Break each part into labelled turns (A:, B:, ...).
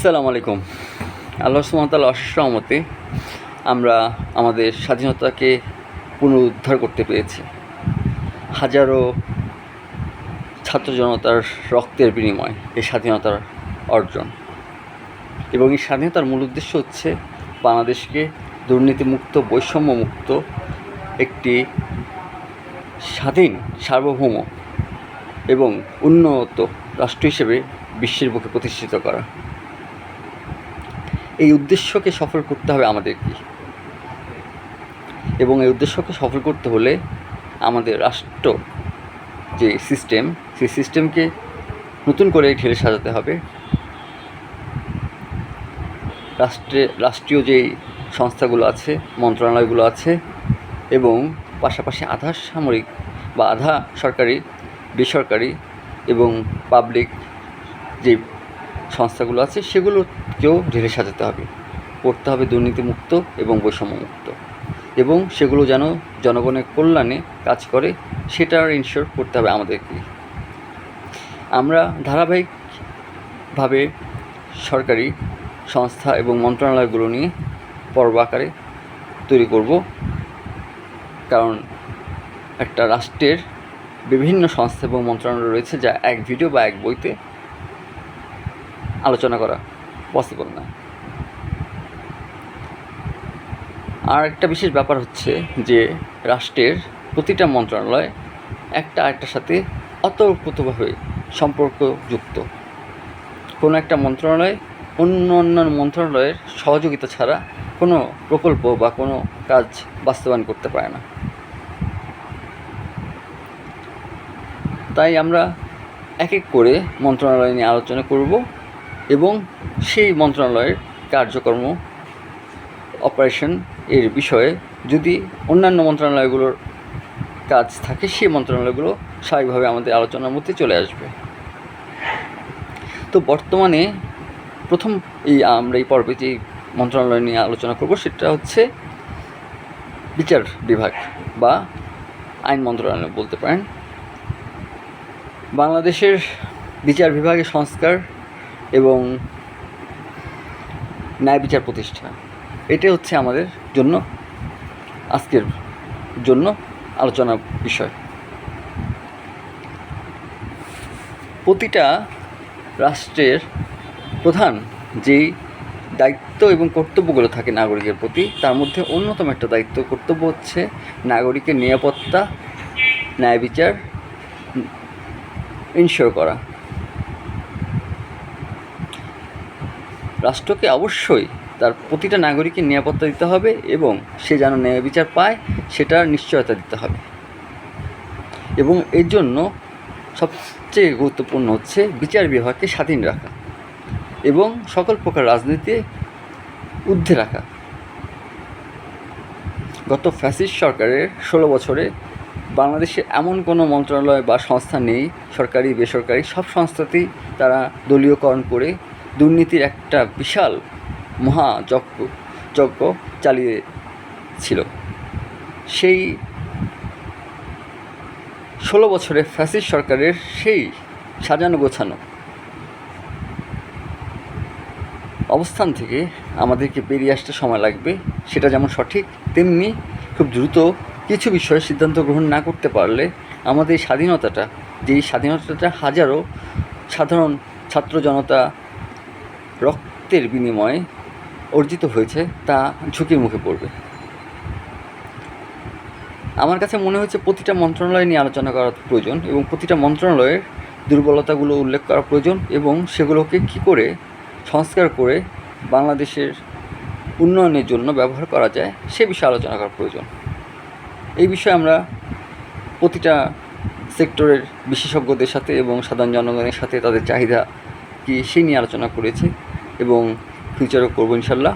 A: আসসালামু আলাইকুম। আল্লাহ সুমতাল অশেষ রহমতে আমরা আমাদের স্বাধীনতাকে পুনরুদ্ধার করতে পেরেছি। হাজারো ছাত্র জনতার রক্তের বিনিময় এই স্বাধীনতার অর্জন। এবং এই স্বাধীনতার মূল উদ্দেশ্য হচ্ছে বাংলাদেশকে দুর্নীতিমুক্ত, বৈষম্যমুক্ত একটি স্বাধীন, সার্বভৌম এবং উন্নত রাষ্ট্র হিসেবে বিশ্বের বুকে প্রতিষ্ঠিত করা। এই উদ্দেশ্যকে সফল করতে হবে আমাদেরকে এবং এই উদ্দেশ্যকে সফল করতে হলে আমাদের রাষ্ট্র যে সিস্টেম সেই সিস্টেমকে নতুন করে ঢেলে সাজাতে হবে। রাষ্ট্রে, রাষ্ট্রীয় যেই সংস্থাগুলো আছে, মন্ত্রণালয়গুলো আছে এবং পাশাপাশি আধা সামরিক বা আধা সরকারি, বেসরকারি এবং পাবলিক যে সংস্থাগুলো আছে সেগুলোকেও ঢেলে সাজাতে হবে। করতে হবে দুর্নীতিমুক্ত এবং বৈষম্যমুক্ত। এবং সেগুলো যেন জনগণের কল্যাণে কাজ করে সেটার ইনশিওর করতে হবে আমাদেরকে। আমরা ধারাবাহিকভাবে সরকারি সংস্থা এবং মন্ত্রণালয়গুলো নিয়ে পর্ব আকারে তৈরি করব। কারণ একটা রাষ্ট্রের বিভিন্ন সংস্থা এবং মন্ত্রণালয় রয়েছে যা এক ভিডিও বা এক বইতে আলোচনা করা পসিবল না। আর একটা বিশেষ ব্যাপার হচ্ছে যে রাষ্ট্রের প্রতিটা মন্ত্রণালয় একটা আরেকটার সাথে অতপ্রতভাবে সম্পর্কযুক্ত। কোনো একটা মন্ত্রণালয় অন্য অন্য মন্ত্রণালয়ের সহযোগিতা ছাড়া কোনো প্রকল্প বা কোনো কাজ বাস্তবায়ন করতে পারে না। তাই আমরা এক এক করে মন্ত্রণালয় নিয়ে আলোচনা করব। এবং সেই মন্ত্রণালয়ের কার্যক্রম অপারেশন এর বিষয়ে যদি অন্যান্য মন্ত্রণালয়গুলোর কাজ থাকে, সেই মন্ত্রণালয়গুলো স্বাভাবিকভাবে আমাদের আলোচনার মধ্যে চলে আসবে। তো বর্তমানে প্রথম এই আমরা এই পর্বে যে মন্ত্রণালয় নিয়ে আলোচনা করব, সেটা হচ্ছে বিচার বিভাগ বা আইন মন্ত্রণালয় বলতে পারেন। বাংলাদেশের বিচার বিভাগের সংস্কার এবং ন্যায় বিচার প্রতিষ্ঠা। এটা হচ্ছে আমাদের জন্য, আজকের জন্য আলোচনার বিষয়। প্রতিটা রাষ্ট্রের প্রধান যেই দায়িত্ব এবং কর্তব্যগুলো থাকে নাগরিকের প্রতি, তার মধ্যে অন্যতম একটা দায়িত্ব, কর্তব্য হচ্ছে নাগরিকের নিরাপত্তা, ন্যায় বিচার ইনশিওর করা। রাষ্ট্রকে অবশ্যই তার প্রতিটা নাগরিকের নিরাপত্তা দিতে হবে এবং সে যেন ন্যায় বিচার পায়, সেটার নিশ্চয়তা দিতে হবে। এবং এর জন্য সবচেয়ে গুরুত্বপূর্ণ হচ্ছে বিচার বিভাগকে স্বাধীন রাখা এবং সকল প্রকার রাজনীতি ঊর্ধ্বে রাখা। গত ফ্যাসিস্ট সরকারের ষোলো বছরে বাংলাদেশে এমন কোনো মন্ত্রণালয় বা সংস্থা নেই, সরকারি, বেসরকারি, সব সংস্থাতেই তারা দলীয়করণ করে দুর্নীতির একটা বিশাল মহা যজ্ঞ চালিয়েছিল সেই ষোলো বছরে ফ্যাসিস্ট সরকারের সেই সাজানো গোছানো অবস্থান থেকে আমাদেরকে বেরিয়ে আসতে সময় লাগবে, সেটা যেমন সঠিক, তেমনি খুব দ্রুত কিছু বিষয়ে সিদ্ধান্ত গ্রহণ না করতে পারলে আমাদের এই স্বাধীনতাটা, যেই স্বাধীনতাটা হাজারো সাধারণ ছাত্র জনতা রক্তের বিনিময়ে অর্জিত হয়েছে তা ঝুঁকির মুখে পড়বে। আমার কাছে মনে হচ্ছে প্রতিটা মন্ত্রণালয় নিয়ে আলোচনা করা প্রয়োজন এবং প্রতিটা মন্ত্রণালয়ের দুর্বলতাগুলো উল্লেখ করা প্রয়োজন এবং সেগুলোকে কী করে সংস্কার করে বাংলাদেশের উন্নয়নের জন্য ব্যবহার করা যায় সে বিষয়ে আলোচনা করা প্রয়োজন। এই বিষয়ে আমরা প্রতিটা সেক্টরের বিশেষজ্ঞদের সাথে এবং সাধারণ জনগণের সাথে তাদের চাহিদা কি সেই নিয়ে আলোচনা করেছি। এবং ফিউচারও করব ইনশাল্লাহ।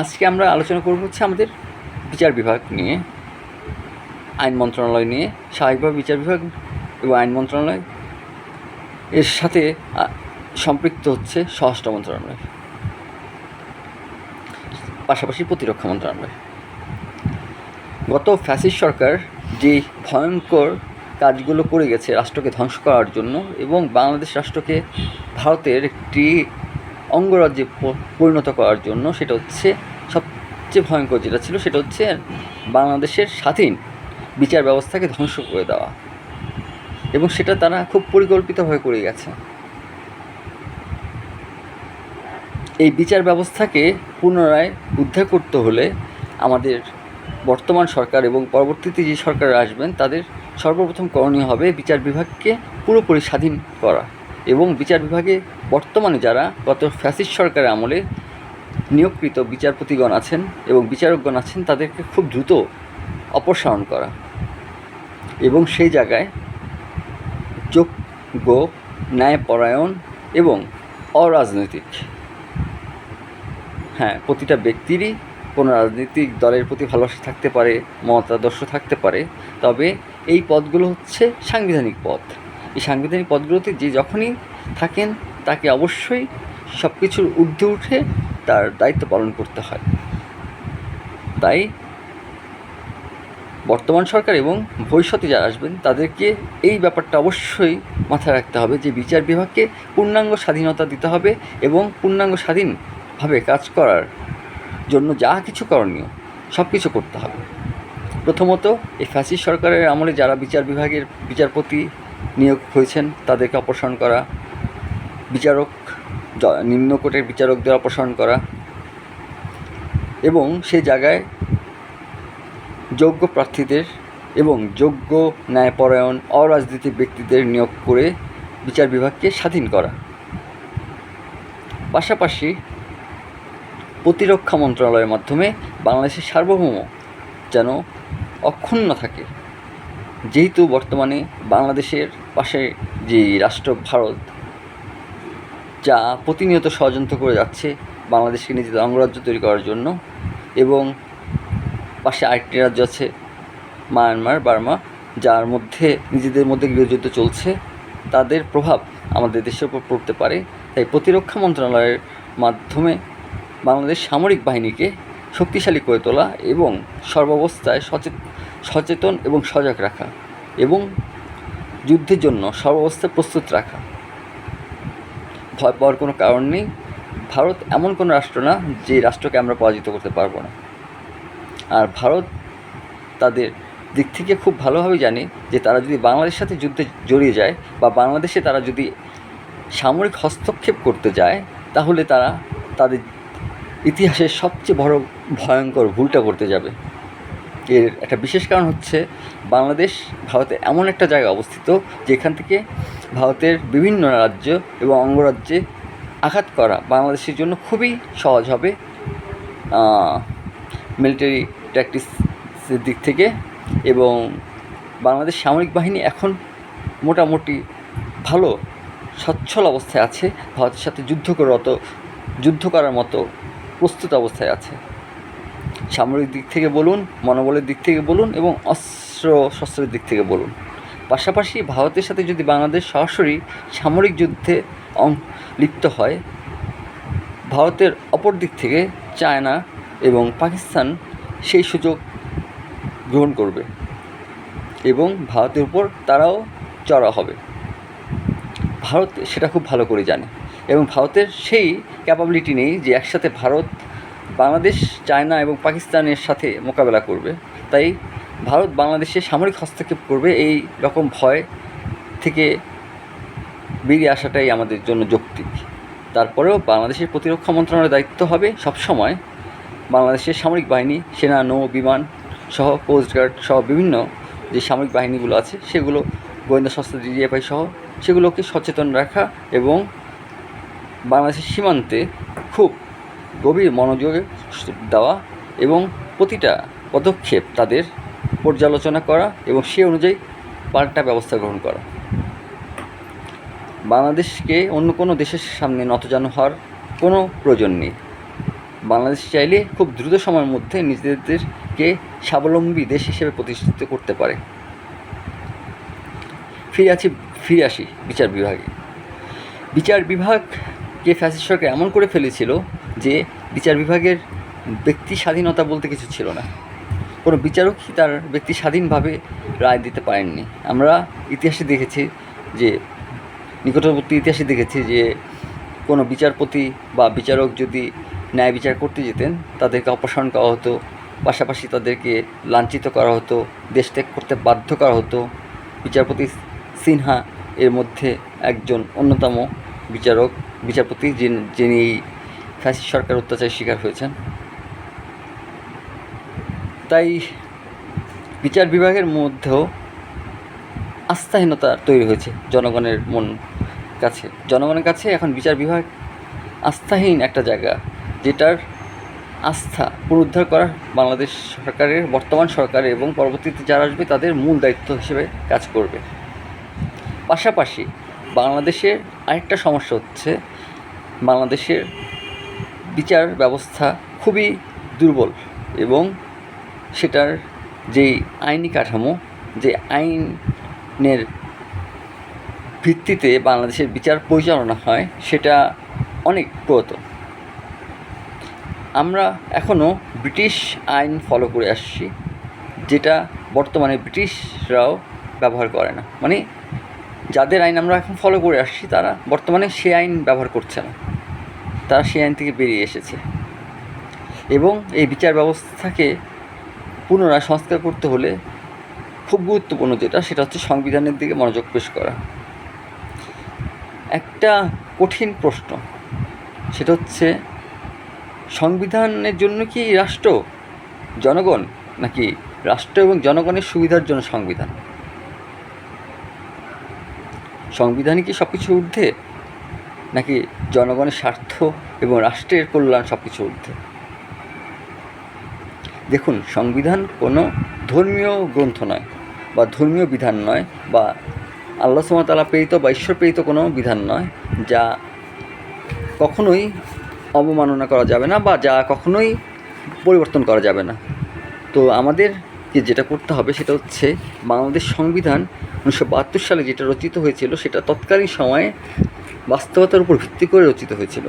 A: আজকে আমরা আলোচনা করব হচ্ছে আমাদের বিচার বিভাগ নিয়ে, আইন মন্ত্রণালয় নিয়ে, স্বাভাবিকভাবে বিচার বিভাগ এবং আইন মন্ত্রণালয়। এর সাথে সম্পৃক্ত হচ্ছে স্বরাষ্ট্র মন্ত্রণালয়। পাশাপাশি প্রতিরক্ষা মন্ত্রণালয়। গত ফ্যাসিস সরকার যে ভয়ঙ্কর কাজগুলো করে গেছে রাষ্ট্রকে ধ্বংস করার জন্য এবং বাংলাদেশ রাষ্ট্রকে ভারতের একটি অঙ্গরাজ্যে পরিণত করার জন্য সেটা হচ্ছে সবচেয়ে ভয়ঙ্কর যেটা ছিল সেটা হচ্ছে বাংলাদেশের স্বাধীন বিচার ব্যবস্থাকে ধ্বংস করে দেওয়া। এবং সেটা তারা খুব পরিকল্পিতভাবে করে গেছে। এই বিচার ব্যবস্থাকে পুনরায় উদ্ধার করতে হলে আমাদের বর্তমান সরকার এবং পরবর্তীতে যে সরকার আসবেন, তাদের সর্বপ্রথম করণীয় হবে বিচার বিভাগকে পুরোপুরি স্বাধীন করা। এবং বিচার বিভাগে বর্তমানে যারা গত ফ্যাসিস্ট সরকারের আমলে নিয়োগকৃত বিচারপতিগণ আছেন এবং বিচারকগণ আছেন, তাদেরকে খুব দ্রুত অপসারণ করা। এবং সেই জায়গায় যোগ্য ন্যায়পরায়ণ এবং অরাজনৈতিক। হ্যাঁ প্রতিটা ব্যক্তিরই কোনো রাজনৈতিক দলের প্রতি ভালোবাসা থাকতে পারে, মতাদর্শ থাকতে পারে, তবে এই পদগুলো হচ্ছে সাংবিধানিক পদ। এই সাংবিধানিক পদগুলোতে যে যখনই থাকেন, তাকে অবশ্যই সব কিছুর ঊর্ধ্বে উঠে তার দায়িত্ব পালন করতে হয়। তাই বর্তমান সরকার এবং ভবিষ্যতে যারা আসবেন, তাদেরকে এই ব্যাপারটা অবশ্যই মাথায় রাখতে হবে যে বিচার বিভাগকে পূর্ণাঙ্গ স্বাধীনতা দিতে হবে এবং পূর্ণাঙ্গ স্বাধীনভাবে কাজ করার জন্য যা কিছু করণীয় সব কিছু করতে হবে। প্রথমত, এই ফ্যাসিস্ট সরকারের আমলে যারা বিচার বিভাগের বিচারপতি নিয়োগ হয়েছেন, তাদেরকে অপসারণ করা, বিচারক জ- নিম্নকোটের বিচারকদের অপসারণ করা এবং সে জায়গায় যোগ্য প্রার্থীদের এবং যোগ্য ন্যায়পরায়ণ, অরাজনীতিক ব্যক্তিদের নিয়োগ করে বিচার বিভাগকে স্বাধীন করা। পাশাপাশি প্রতিরক্ষা মন্ত্রণালয়ের মাধ্যমে বাংলাদেশের সার্বভৌম যেন অক্ষুণ্ণ থাকে। যেহেতু বর্তমানে বাংলাদেশের পাশে যে রাষ্ট্র ভারত, যা প্রতিনিয়ত ষড়যন্ত্র করে যাচ্ছে বাংলাদেশকে নিজেদের অঙ্গরাজ্য তৈরি করার জন্য এবং পাশে আরেকটি রাজ্য আছে মায়ানমার, বার্মা, যার মধ্যে নিজেদের মধ্যে গৃহযুদ্ধ চলছে। তাদের প্রভাব আমাদের দেশের উপর পড়তে পারে। তাই প্রতিরক্ষা মন্ত্রণালয়ের মাধ্যমে বাংলাদেশ সামরিক বাহিনীকে শক্তিশালী করে তোলা এবং সর্বাবস্থায় সচেত সচেতন এবং সজাগ রাখা এবং যুদ্ধের জন্য সর্বাবস্থায় প্রস্তুত রাখা। ভয় পাওয়ার কোনো কারণ নেই। ভারত এমন কোনো রাষ্ট্র না যে রাষ্ট্রকে আমরা পরাজিত করতে পারব না। আর ভারত তাদের দিক থেকে খুব ভালোভাবে জানে যে তারা যদি বাংলাদেশের সাথে যুদ্ধে জড়িয়ে যায় বা বাংলাদেশে তারা যদি সামরিক হস্তক্ষেপ করতে যায়, তাহলে তারা তাদের ইতিহাসের সবচেয়ে বড় ভয়ঙ্কর ভুলটা করতে যাবে। এর একটা বিশেষ কারণ হচ্ছে বাংলাদেশ ভারতে এমন একটা জায়গায় অবস্থিত যেখান থেকে ভারতের বিভিন্ন রাজ্য এবং অঙ্গরাজ্যে আঘাত করা বাংলাদেশের জন্য খুবই সহজ হবে মিলিটারি ট্যাকটিক্সের দিক থেকে এবং বাংলাদেশ সামরিক বাহিনী এখন মোটামুটি ভালো, সচ্ছল অবস্থায় আছে, ভারতের সাথে যুদ্ধ করার মতো, যুদ্ধ করার মতো প্রস্তুত অবস্থায় আছে। সামরিক দিক থেকে বলুন, মনোবলের দিক থেকে বলুন এবং অস্ত্র শস্ত্রের দিক থেকে বলুন। পাশাপাশি ভারতের সাথে যদি বাংলাদেশ সরাসরি সামরিক যুদ্ধে লিপ্ত হয়, ভারতের অপর দিক থেকে চায়না এবং পাকিস্তান সেই সুযোগ গ্রহণ করবে এবং ভারতের উপর তারাও চড়া হবে। ভারত সেটা খুব ভালো করে জানে এবং ভারতের সেই ক্যাপাবিলিটি নেই যে একসাথে ভারত বাংলাদেশ, চায়না এবং পাকিস্তানের সাথে মোকাবেলা করবে। তাই ভারত বাংলাদেশে সামরিক হস্তক্ষেপ করবে। এই রকম ভয় থেকে বেরিয়ে আসাটাই আমাদের জন্য যৌক্তিক। তারপরেও বাংলাদেশের প্রতিরক্ষা মন্ত্রণালয়ের দায়িত্ব হবে সবসময় বাংলাদেশের সামরিক বাহিনী, সেনা, নৌ, বিমান সহ কোস্টগার্ড সহ বিভিন্ন যে সামরিক বাহিনীগুলো আছে, সেগুলো, গোয়েন্দা সংস্থা ডিজিএফআই সহ, সেগুলোকে সচেতন রাখা এবং বাংলাদেশের সীমান্তে খুব গভীর মনোযোগে দেওয়া এবং প্রতিটা পদক্ষেপ তাদের পর্যালোচনা করা এবং সে অনুযায়ী পাল্টা ব্যবস্থা গ্রহণ করা। বাংলাদেশকে অন্য কোনো দেশের সামনে নতজানু হওয়ার কোনো প্রয়োজন নেই। বাংলাদেশ চাইলে খুব দ্রুত সময়ের মধ্যে নিজেদেরকে স্বাবলম্বী দেশ হিসেবে প্রতিষ্ঠিত করতে পারে। ফিরে আছি, ফিরে আসি বিচার বিভাগে। বিচার বিভাগকে ফ্যাসিস্ট সরকার এমন করে ফেলেছিল যে বিচার বিভাগের ব্যক্তি স্বাধীনতা বলতে কিছু ছিল না। কোনো বিচারকই তার ব্যক্তি স্বাধীনভাবে রায় দিতে পারেননি। আমরা ইতিহাসে দেখেছি যে, নিকটবর্তী ইতিহাসে দেখেছি যে, কোনো বিচারপতি বা বিচারক যদি ন্যায় বিচার করতে যেতেন, তাদেরকে অপসারণ করা হতো, পাশাপাশি তাদেরকে লাঞ্ছিত করা হতো, দেশ ত্যাগ করতে বাধ্য করা হতো। বিচারপতি সিনহা এর মধ্যে একজন অন্যতম বিচারক, বিচারপতি যিনি এই ফ্যাসিস সরকার অত্যাচারের শিকার হয়েছেন। তাই বিচার বিভাগের মধ্যেও আস্থাহীনতা তৈরি হয়েছে জনগণের মন কাছে। জনগণের কাছে এখন বিচার বিভাগ আস্থাহীন একটা জায়গা, যেটার আস্থা পুনরুদ্ধার করা বাংলাদেশ সরকারের, বর্তমান সরকারের এবং পরবর্তীতে যারা আসবে তাদের মূল দায়িত্ব হিসেবে কাজ করবে। পাশাপাশি বাংলাদেশের আরেকটা সমস্যা হচ্ছে বাংলাদেশের বিচার ব্যবস্থা খুবই দুর্বল এবং সেটার যেই আইনি কাঠামো, যে আইনের ভিত্তিতে বাংলাদেশের বিচার পরিচালনা হয়, সেটা অনেক পুরাতন। আমরা এখনও ব্রিটিশ আইন ফলো করে আসছি, যেটা বর্তমানে ব্রিটিশরাও ব্যবহার করে না। মানে যাদের আইন আমরা এখন ফলো করে আসছি, তারা বর্তমানে সে আইন ব্যবহার করছে না। তারা সেই আইন থেকে বেরিয়ে এসেছে। এবং এই বিচার ব্যবস্থাকে পুনরায় সংস্কার করতে হলে খুব গুরুত্বপূর্ণ যেটা, সেটা হচ্ছে সংবিধানের দিকে মনোযোগ পেশ করা। একটা কঠিন প্রশ্ন, সেটা হচ্ছে, সংবিধানের জন্য কি রাষ্ট্র জনগণ নাকি রাষ্ট্র এবং জনগণের সুবিধার জন্য সংবিধান? সংবিধানই কি সব কিছুর ঊর্ধ্বে? নাকি জনগণের স্বার্থ এবং রাষ্ট্রের কল্যাণ সব কিছু ঊর্ধ্বে? দেখুন, সংবিধান কোনো ধর্মীয় গ্রন্থ নয় বা ধর্মীয় বিধান নয় বা আল্লাহ সুমতালা প্রেরিত বা ঈশ্বর প্রেরিত কোনো বিধান নয় যা কখনোই অবমাননা করা যাবে না বা যা কখনোই পরিবর্তন করা যাবে না। তো আমাদেরকে যেটা করতে হবে সেটা হচ্ছে বাংলাদেশ সংবিধান উনিশশো বাহাত্তর সালে যেটা রচিত হয়েছিল সেটা তৎকালীন সময়ে বাস্তবতার উপর ভিত্তি করে রচিত হয়েছিল।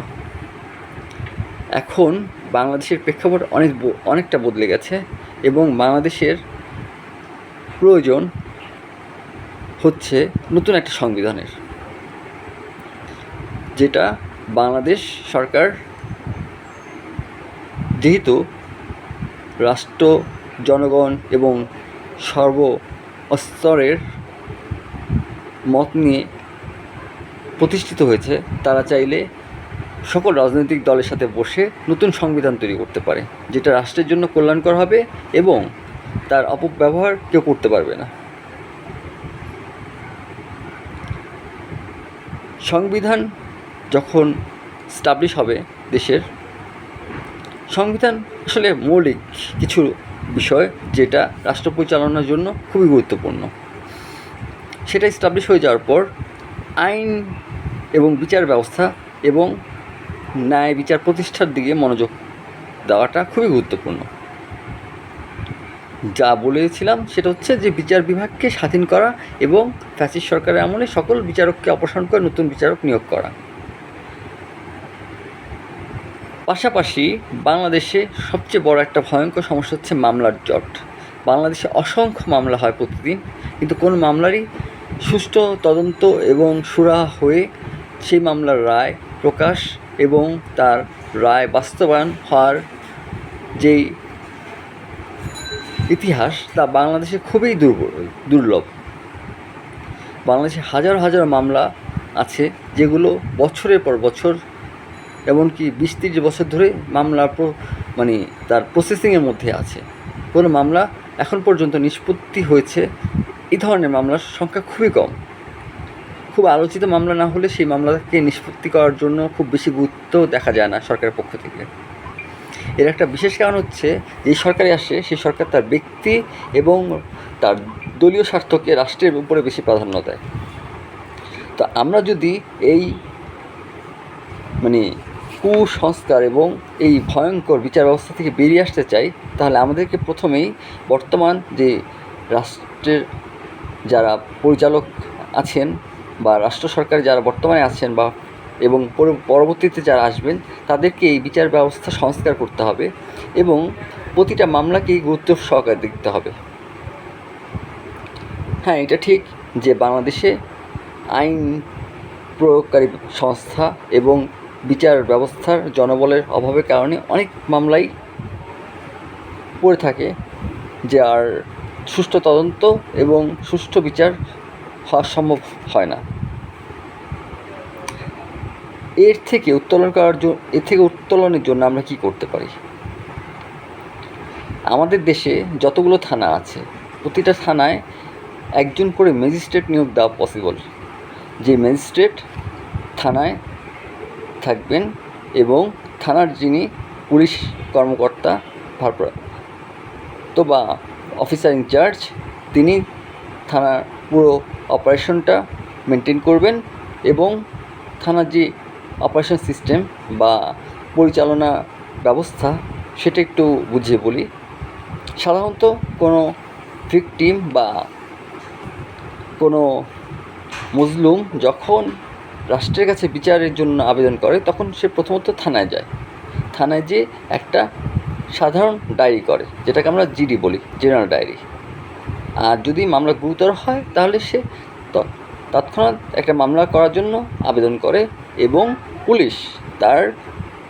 A: এখন বাংলাদেশের প্রেক্ষাপট অনেক অনেকটা বদলে গেছে এবং বাংলাদেশের প্রয়োজন হচ্ছে নতুন একটা সংবিধানের। যেটা বাংলাদেশ সরকার যেহেতু রাষ্ট্র, জনগণ এবং সর্ব স্তরের মত নিয়ে প্রতিষ্ঠিত হয়েছে, তারা চাইলে সকল রাজনৈতিক দলের সাথে বসে নতুন সংবিধান তৈরি করতে পারে, যেটা রাষ্ট্রের জন্য কল্যাণকর হবে এবং তার অপব্যবহার কেউ করতে পারবে না। সংবিধান যখন স্টাবলিশ হবে দেশের, সংবিধান আসলে মৌলিক কিছু বিষয় যেটা রাষ্ট্র পরিচালনার জন্য খুবই গুরুত্বপূর্ণ। সেটা স্টাবলিশ হয়ে যাওয়ার পর আইন এবং বিচার ব্যবস্থা এবং ন্যায় বিচার প্রতিষ্ঠার দিকে মনোযোগ দেওয়াটা খুবই গুরুত্বপূর্ণ। যা বলেছিলাম সেটা হচ্ছে যে বিচার বিভাগকে স্বাধীন করা এবং ফ্যাসিস্ট সরকারের আমলে সকল বিচারককে অপসারণ করে নতুন বিচারক নিয়োগ করা। পাশাপাশি বাংলাদেশে সবচেয়ে বড় একটা ভয়ঙ্কর সমস্যা হচ্ছে মামলার জট। বাংলাদেশে অসংখ্য মামলা হয় প্রতিদিন, কিন্তু কোনো মামলারই সুষ্ঠু তদন্ত এবং সুরাহা হয়ে সেই মামলার রায় প্রকাশ এবং তার রায় বাস্তবায়ন হওয়ার যেই ইতিহাস, তা বাংলাদেশে খুবই দুর্বল, দুর্লভ। বাংলাদেশে হাজার হাজার মামলা আছে যেগুলো বছরের পর বছর এমনকি বিশ তিরিশ বছর ধরে মামলা প্র- মানে তার প্রসেসিংয়ের মধ্যে আছে। কোনো মামলা এখন পর্যন্ত নিষ্পত্তি হয়েছে। এই ধরনের মামলার সংখ্যা খুবই কম। খুব আলোচিত মামলা না হলে সেই মামলাকে নিষ্পত্তি করার জন্য খুব বেশি গুরুত্ব দেখা যায় না সরকারের পক্ষ থেকে। এর একটা বিশেষ কারণ হচ্ছে, যেই সরকারে আসে, সেই সরকার তার ব্যক্তি এবং তার দলীয় স্বার্থকে রাষ্ট্রের উপরে বেশি প্রাধান্য দেয়। তো আমরা যদি এই মানে কুসংস্কার এবং এই ভয়ঙ্কর বিচার ব্যবস্থা থেকে বেরিয়ে আসতে চাই, তাহলে আমাদেরকে প্রথমেই বর্তমান যে রাষ্ট্রের যারা পরিচালক আছেন বা রাষ্ট্র সরকার যারা বর্তমানে আছেন বা এবং পরবর্তীতে যারা আসবেন, তাদেরকে এই বিচার ব্যবস্থা সংস্কার করতে হবে এবং প্রতিটা মামলাকেই গুরুত্ব সহকারে দেখতে হবে। হ্যাঁ এটা ঠিক যে বাংলাদেশে আইন প্রয়োগকারী সংস্থা এবং বিচার ব্যবস্থার জনবলের অভাবের কারণে অনেক মামলাই পড়ে থাকে যে আর সুষ্ঠু তদন্ত এবং সুষ্ঠু বিচার সম্ভব হয় না। এর থেকে উত্তোলন করার জন্য এর থেকে উত্তোলনের জন্য আমরা কি করতে পারি? আমাদের দেশে যতগুলো থানা আছে, প্রতিটা থানায় একজন করে ম্যাজিস্ট্রেট নিয়োগ দেওয়া পসিবল যে ম্যাজিস্ট্রেট থানায় থাকবেন এবং থানার যিনি পুলিশ কর্মকর্তা ভারপ্রাপ্ত বা অফিসার ইনচার্জ তিনি থানার পুরো অপারেশনটা মেনটেন করবেন এবং থানার যে অপারেশন সিস্টেম বা পরিচালনা ব্যবস্থা সেটা একটু বুঝিয়ে বলি। সাধারণত কোনো ভিকটিম বা কোনো মজলুম যখন রাষ্ট্রের কাছে বিচারের জন্য আবেদন করে, তখন সে প্রথমত থানায় যায়। থানায় যেয়ে একটা সাধারণ ডায়েরি করে, যেটাকে আমরা জিডি বলি, জেনারেল ডায়েরি। আর যদি মামলা গুরুতর হয়, তাহলে সে তৎক্ষণাৎ একটা মামলা করার জন্য আবেদন করে এবং পুলিশ তার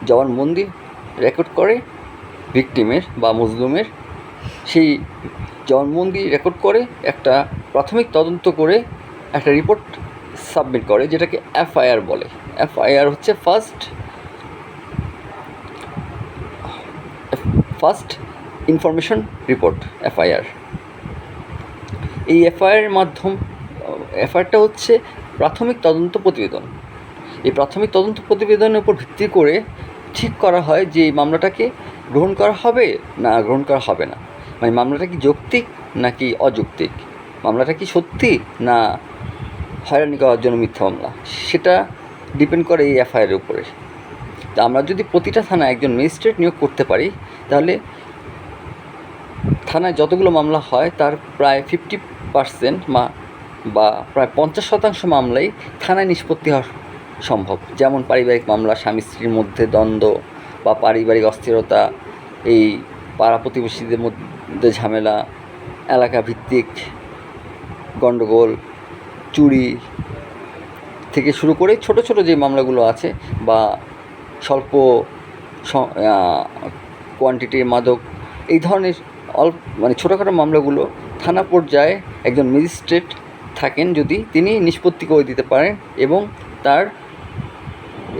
A: জবানবন্দি রেকর্ড করে ভিকটিমের বা মজলুমের সেই জবানবন্দি রেকর্ড করে একটা প্রাথমিক তদন্ত করে একটা রিপোর্ট সাবমিট করে, যেটাকে এফআইআর বলে। এফআইআর হচ্ছে first first information report, FIR. এই এফআইআর মাধ্যম, এফআইআরটা হচ্ছে প্রাথমিক তদন্ত প্রতিবেদন। এই প্রাথমিক তদন্ত প্রতিবেদনের উপর ভিত্তি করে ঠিক করা হয় যে এই মামলাটাকে গ্রহণ করা হবে না গ্রহণ করা হবে না। মানে মামলাটা কি যৌক্তিক নাকি অযৌক্তিক? মামলাটা কি সত্যি না হয়রানি করার জন্য মিথ্যা মামলা? সেটা ডিপেন্ড করে এই এফআইআর উপরে। তা আমরা যদি প্রতিটা থানায় একজন ম্যাজিস্ট্রেট নিয়োগ করতে পারি, তাহলে থানায় যতগুলো মামলা হয় তার প্রায় ফিফটি পার্সেন্ট মা বা প্রায় পঞ্চাশ শতাংশ মামলাই থানায় নিষ্পত্তি হওয়া সম্ভব। যেমন পারিবারিক মামলা, স্বামী, স্ত্রীর মধ্যে দ্বন্দ্ব বা পারিবারিক অস্থিরতা, এই পাড়া প্রতিবেশীদের মধ্যে ঝামেলা, এলাকা ভিত্তিক গণ্ডগোল, চুরি থেকে শুরু করে ছোট ছোট যে মামলাগুলো আছে বা স্বল্প কোয়ান্টিটির মাদক, এই ধরনের অল্প মানে ছোটোখাটো মামলাগুলো থানা পর্যায়ে একজন ম্যাজিস্ট্রেট থাকেন যদি তিনি নিষ্পত্তি করে দিতে পারেন এবং তার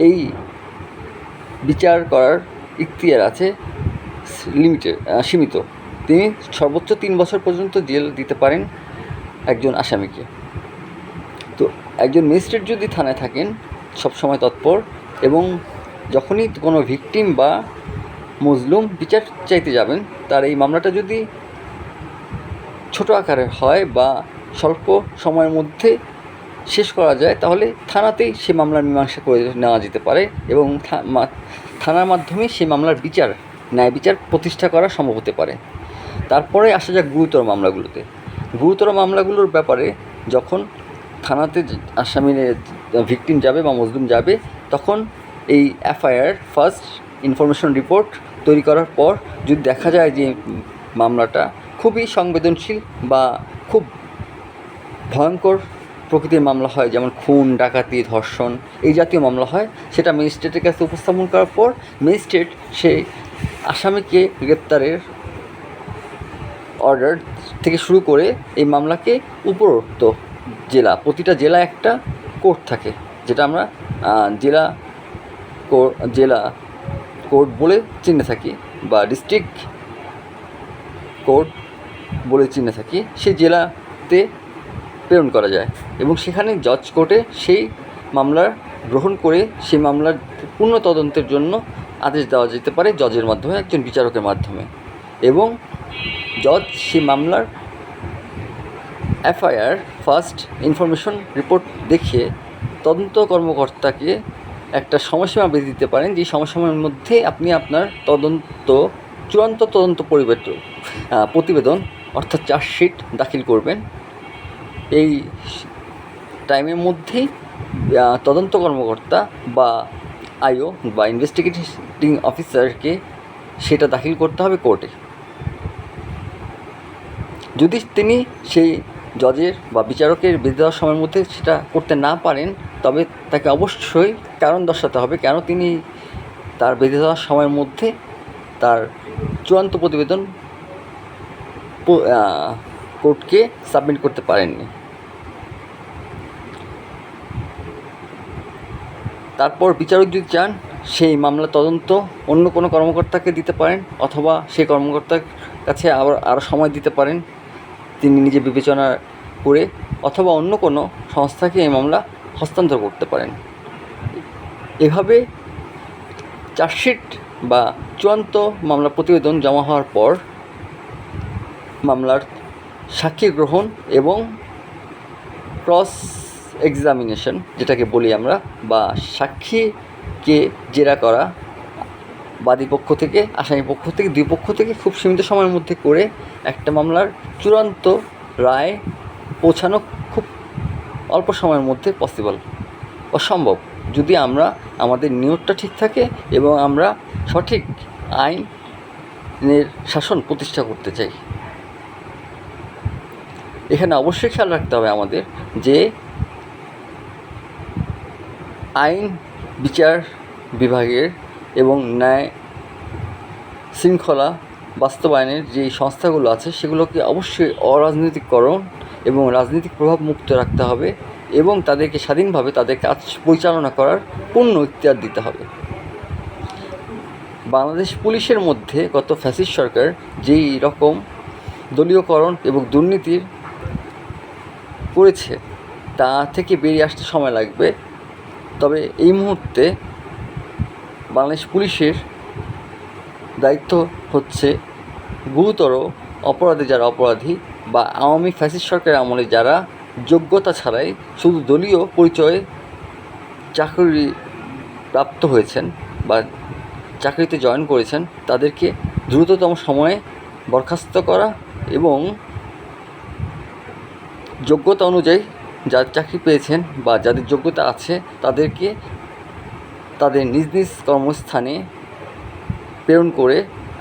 A: এই বিচার করার ইখতিয়ার আছে লিমিটেড সীমিত। তিনি সর্বোচ্চ তিন বছর পর্যন্ত জেল দিতে পারেন একজন আসামিকে। তো একজন ম্যাজিস্ট্রেট যদি থানায় থাকেন, সবসময় তৎপর এবং যখনই কোনো ভিকটিম বা মজলুম বিচার চাইতে যাবেন, তার এই মামলাটা যদি ছোট আকারের হয় বা স্বল্প সময়ের মধ্যে শেষ করা যায়, তাহলে থানাতেই সে মামলার মীমাংসা করে নেওয়া যেতে পারে এবং থানার মাধ্যমে সেই মামলার বিচার, ন্যায় বিচার প্রতিষ্ঠা করা সম্ভব হতে পারে। তারপরে আসা যাক গুরুতর মামলাগুলোতে। গুরুতর মামলাগুলোর ব্যাপারে যখন থানাতে যে আসামির ভিকটিম যাবে বা মজলুম যাবে, তখন এই এফআইআর, ফার্স্ট ইনফরমেশন রিপোর্ট তৈরি করার পর যদি দেখা যায় যে মামলাটা খুবই সংবেদনশীল বা খুব ভয়ঙ্কর প্রকৃতির মামলা হয়, যেমন খুন, ডাকাতি, ধর্ষণ, এই জাতীয় মামলা হয়। সেটা ম্যাজিস্ট্রেটের কাছে উপস্থাপন করার পর ম্যাজিস্ট্রেট সেই আসামিকে গ্রেপ্তারের অর্ডার থেকে শুরু করে এই মামলাকে উপরোক্ত জেলা, প্রতিটা জেলা একটা কোর্ট থাকে, যেটা আমরা জেলা জেলা কোর্ট বলে চিনে থাকি বা ডিস্ট্রিক্ট কোর্ট বলে চিনে থাকি, সেই জেলাতে প্রেরণ করা যায় এবং সেখানে জজ কোর্টে সেই মামলার গ্রহণ করে সেই মামলার পূর্ণ তদন্তের জন্য আদেশ দেওয়া যেতে পারে জজের মাধ্যমে, একজন বিচারকের মাধ্যমে। এবং জজ সেই মামলার এফআইআর, ফার্স্ট ইনফরমেশন রিপোর্ট দেখে তদন্ত কর্মকর্তাকে একটা সময়সীমা বেঁধে দিতে পারেন, যে সময়সীমার মধ্যে আপনি আপনার তদন্ত, চূড়ান্ত তদন্ত পরিবেদন প্রতিবেদন অর্থাৎ চার্জশিট দাখিল করবেন। এই টাইমের মধ্যেই তদন্ত কর্মকর্তা বা আইও বা ইনভেস্টিগেটিং অফিসারকে সেটা দাখিল করতে হবে কোর্টে। যদি তিনি সেই জজের বা বিচারকের বেঁধে দেওয়ার সময়ের মধ্যে সেটা করতে না পারেন, তবে তাকে অবশ্যই কারণ দর্শাতে হবে কেন তিনি তার বেঁধে দেওয়ার সময়ের মধ্যে তার চূড়ান্ত প্রতিবেদন কোর্টকে সাবমিট করতে পারেননি। তারপর বিচারক যদি চান, সেই মামলা তদন্ত অন্য কোনো কর্মকর্তাকে দিতে পারেন, অথবা সেই কর্মকর্তার কাছে আবার আরও সময় দিতে পারেন, তিনি নিজে বিবেচনা করে, অথবা অন্য কোনো সংস্থাকে এই মামলা হস্তান্তর করতে পারেন। এভাবে চার্জশিট বা চূড়ান্ত মামলা প্রতিবেদন জমা হওয়ার পর মামলার সাক্ষী গ্রহণ এবং ক্রস এক্সামিনেশন যেটাকে বলি আমরা, বা সাক্ষীকে জেরা করা বাদী পক্ষ থেকে, আসামি পক্ষ থেকে, দুই পক্ষ থেকে খুব সীমিত সময়ের মধ্যে করে একটা মামলার চূড়ান্ত রায় পৌঁছানো খুব অল্প সময়ের মধ্যে পসিবল অসম্ভব। যদি আমরা, আমাদের নিয়তটা ঠিক থাকে এবং আমরা সঠিক আইনের শাসন প্রতিষ্ঠা করতে চাই। এখানে অবশ্যই খেয়াল রাখতে হবে আমাদের যে আইন, বিচার বিভাগের এবং ন্যায় শৃঙ্খলা বাস্তবায়নের যে সংস্থাগুলো আছে, সেগুলোকে অবশ্যই অরাজনৈতিককরণ এবং রাজনৈতিক প্রভাব মুক্ত রাখতে হবে এবং তাদেরকে স্বাধীনভাবে তাদের কাজ পরিচালনা করার পূর্ণ ইখতিয়ার দিতে হবে। বাংলাদেশ পুলিশের মধ্যে গত ফ্যাসিস্ট সরকার যেই রকম দলীয়করণ এবং দুর্নীতির করেছে, তা থেকে বেরিয়ে আসতে সময় লাগবে। তবে এই মুহূর্তে বাংলাদেশ পুলিশের দায়িত্ব হচ্ছে গুরুতর অপরাধে যারা অপরাধী বা আওয়ামী ফ্যাসিস্ট সরকারের আমলে যারা যোগ্যতা ছাড়াই শুধু দলীয় পরিচয়ে চাকরি প্রাপ্ত হয়েছেন বা চাকরিতে জয়েন করেছেন, তাদেরকে দ্রুততম সময়ে বরখাস্ত করা এবং যোগ্যতা অনুযায়ী যার চাকরি পেয়েছেন বা যাদের যোগ্যতা আছে তাদেরকে তাদের নিজ নিজ কর্মস্থানে প্রেরণ করে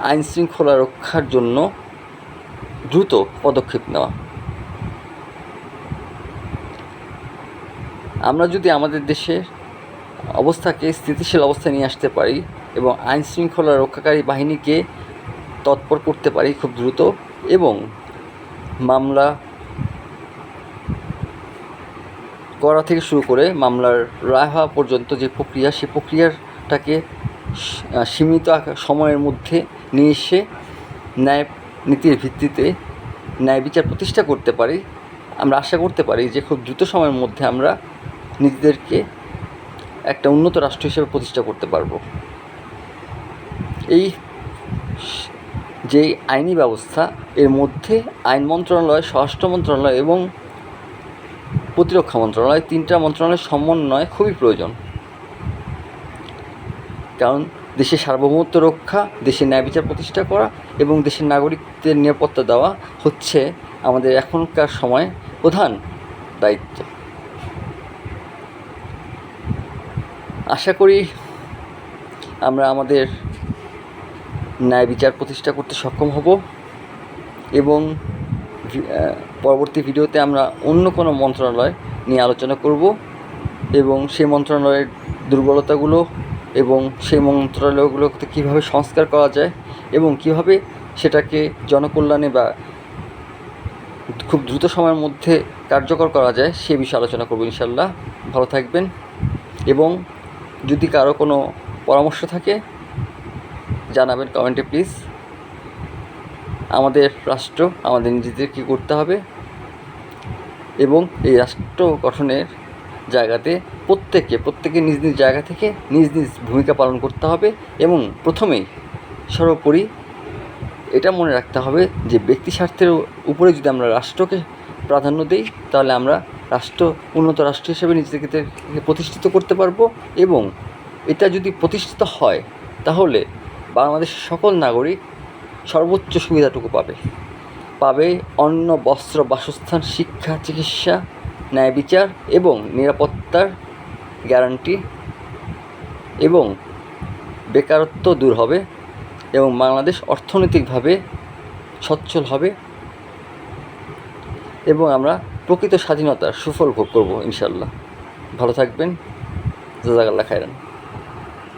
A: আইন শৃঙ্খলা রক্ষার জন্য দ্রুত পদক্ষেপ নেওয়া। আমরা যদি আমাদের দেশের অবস্থাকে স্থিতিশীল অবস্থায় নিয়ে আসতে পারি এবং আইন শৃঙ্খলা রক্ষাকারী বাহিনীকে তৎপর করতে পারি খুব দ্রুত এবং মামলা করা থেকে শুরু করে মামলার রায় হওয়া পর্যন্ত যে প্রক্রিয়া সেই প্রক্রিয়াটাকে সীমিত সময়ের মধ্যে নিয়ে এসে ন্যায় নীতির ভিত্তিতে ন্যায় বিচার প্রতিষ্ঠা করতে পারি, আমরা আশা করতে পারি যে খুব দ্রুত সময়ের মধ্যে আমরা নিজেদেরকে একটা উন্নত রাষ্ট্র হিসেবে প্রতিষ্ঠা করতে পারব। এই স- যেই আইনি ব্যবস্থা, এর মধ্যে আইন মন্ত্রণালয়, স্বরাষ্ট্র মন্ত্রণালয় এবং প্রতিরক্ষা মন্ত্রণালয় তিনটা মন্ত্রণালয়ের সমন্বয় খুবই প্রয়োজন। কারণ দেশের সার্বভৌমত্ব রক্ষা দেশের ন্যায় বিচার প্রতিষ্ঠা করা এবং দেশের নাগরিকদের নিরাপত্তা দেওয়া হচ্ছে আমাদের এখনকার সময় প্রধান দায়িত্ব। আশা করি আমরা আমাদের ন্যায় বিচার প্রতিষ্ঠা করতে সক্ষম হব এবং পরবর্তী ভিডিওতে আমরা অন্য কোনো মন্ত্রণালয় নিয়ে আলোচনা করব এবং সেই মন্ত্রণালয়ের দুর্বলতাগুলো এবং সেই মন্ত্রণালয়গুলোতে কীভাবে সংস্কার করা যায় এবং কীভাবে সেটাকে জনকল্যাণে বা খুব দ্রুত সময়ের মধ্যে কার্যকর করা যায় সে বিষয়ে আলোচনা করব ইনশাল্লাহ ভালো থাকবেন এবং যদি কারও কোনো পরামর্শ থাকে, জানাবেন কমেন্টে প্লিজ। আমাদের রাষ্ট্র, আমাদের নিজেদের কী করতে হবে? এবং এই রাষ্ট্র গঠনের জায়গাতে প্রত্যেককে প্রত্যেকে নিজ নিজ জায়গা থেকে নিজ নিজ ভূমিকা পালন করতে হবে এবং প্রথমেই সর্বোপরি এটা মনে রাখতে হবে যে ব্যক্তি স্বার্থের উপরে যদি আমরা রাষ্ট্রকে প্রাধান্য দিই, তাহলে আমরা রাষ্ট্র, উন্নত রাষ্ট্র হিসেবে নিজেদেরকে প্রতিষ্ঠিত করতে পারব এবং এটা যদি প্রতিষ্ঠিত হয়, তাহলে বাংলাদেশের সকল নাগরিক সর্বোচ্চ সুবিধাটুকু পাবে। পাবে অন্ন, বস্ত্র, বাসস্থান, শিক্ষা, চিকিৎসা, ন্যায় বিচার এবং নিরাপত্তার গ্যারান্টি এবং বেকারত্ব দূর হবে এবং বাংলাদেশ অর্থনৈতিকভাবে সচ্ছল হবে এবং আমরা প্রকৃত স্বাধীনতার সুফল ভোগ করব ইনশাল্লাহ ভালো থাকবেন। জাজাকাল্লাহ খায়রান।